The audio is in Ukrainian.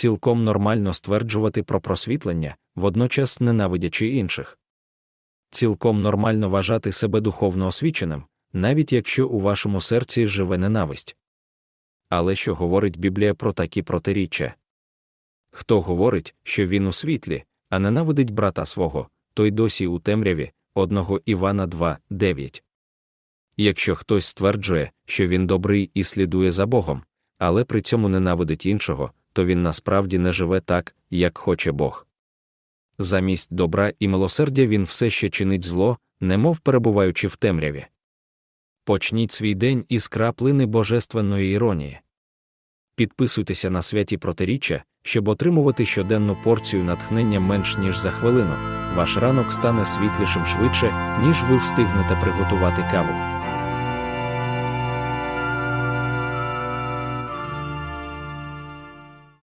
Цілком нормально стверджувати про просвітлення, водночас ненавидячи інших. Цілком нормально вважати себе духовно освіченим, навіть якщо у вашому серці живе ненависть. Але що говорить Біблія про такі протиріччя? Хто говорить, що він у світлі, а ненавидить брата свого, той досі у темряві, 1 Івана 2, 9. Якщо хтось стверджує, що він добрий і слідує за Богом, але при цьому ненавидить іншого, то він насправді не живе так, як хоче Бог. Замість добра і милосердя він все ще чинить зло, немов перебуваючи в темряві. Почніть свій день із краплини божественної іронії. Підписуйтеся на святі протиріччя, щоб отримувати щоденну порцію натхнення менш ніж за хвилину. Ваш ранок стане світлішим швидше, ніж ви встигнете приготувати каву.